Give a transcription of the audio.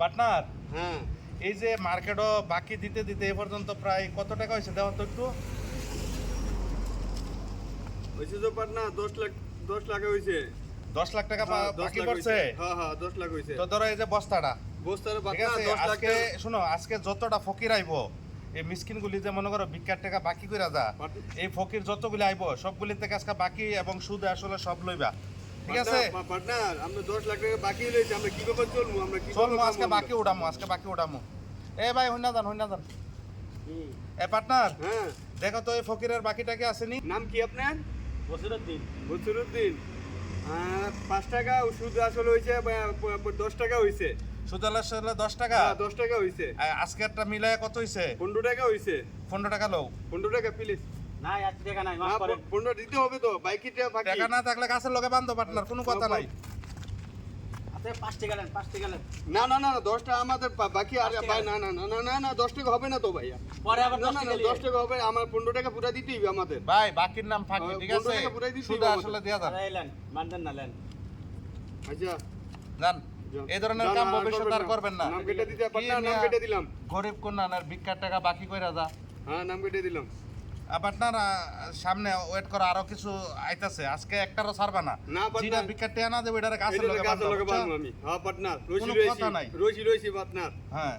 Partner হ্যাঁ এই যে মার্কেটও বাকি দিতে দিতে এ পর্যন্ত প্রায় কত টাকা হয়েছে? দেওয়া তো একটু। হয়েছে তো পাটনা দশ লাখ দশ লাখ হয়েছে। দশ লাখ টাকা হ্যাঁ, বাকি পড়ছে? হ্যাঁ হ্যাঁ দশ লাখ হয়েছে। তো ধরো এই যে বস্তাটা। বস্তার ঠিক পাটনা দশ লাখ শোনো আজকে যতটা ফকির আইবো এই মিসকিন গুলি যে মনে করো ভিক্ষার টাকা বাকি করে যা এই ফকির যতগুলি আইবো সবগুলি থেকে আজকে বাকি এবং সুদ আসলে সব লইবা। ঠিক আছে? পার্টনার আমরা দশ লাখ টাকা বাকি লইছি আমরা কি করে চলবো? আমরা কি চল আজকে বাকি উঠামো আজকে বাকি উঠামো এ ভাই যান হইনা যান। এ পার্টনার হ্যাঁ। দেখো তো এই ফকিরের বাকিটা কি আসেনি নাম কি আপনার? বসিরুদ্দিন। বসিরুদ্দিন। আহ, পাঁচ টাকা ওষুধ আসলে হয়েছে বা- দশ টাকা হয়েছে। সুদ আসলে দশ টাকা? হ্যাঁ, দশ টাকা হয়েছে। আজকে একটা মিলায় কত হইছে পনেরো টাকা হয়েছে। পনেরো টাকা লো পনেরো টাকা প্লিজ নাই আজ টাকা নাই মাফ করেন পনেরো দিতে হবে তো বাইকিটা বাকি টাকা না থাকলে গাছের লগে বান্ধব পার্টনার কোনো কথা নাই আচ্ছা পাঁচ টাকা নেন পাঁচ না না না না, দশ আমাদের বাকি আর ভাই না না না না না না দশ টাকা হবে না তো ভাইয়া পরে আবার না না না, দশ টাকা হবে আমার পনেরো টাকা পুরা দিতেই হবে আমাদের ভাই বাকির নাম ফাঁকি হ্যাঁ, ঠিক আছে টাকা পুরাই দিতেই হবে আসলে দিয়া যান লেন মানদেন না লেন আচ্ছা জান এই ধরনের কাম আর ভবিষ্যতে আর করবেন না নাম কেটে দিতে পারলাম নাম কেটে দিলাম গরিব কন্যা আর ভিক্ষার টাকা বাকি কইরা যা হ্যাঁ নাম কেটে দিলাম আপনার সামনে ওয়েট করা আরও কিছু আইতাছে। আজকে একটারও ছাড়বা না। যেটা ভিক্ষার টাকা না দেবে এটার গাছের লগে? বাঁধবো আমি। হ্যাঁ পার্টনার রইছি রইছি। রইছি রয়েছি পার্টনার হ্যাঁ।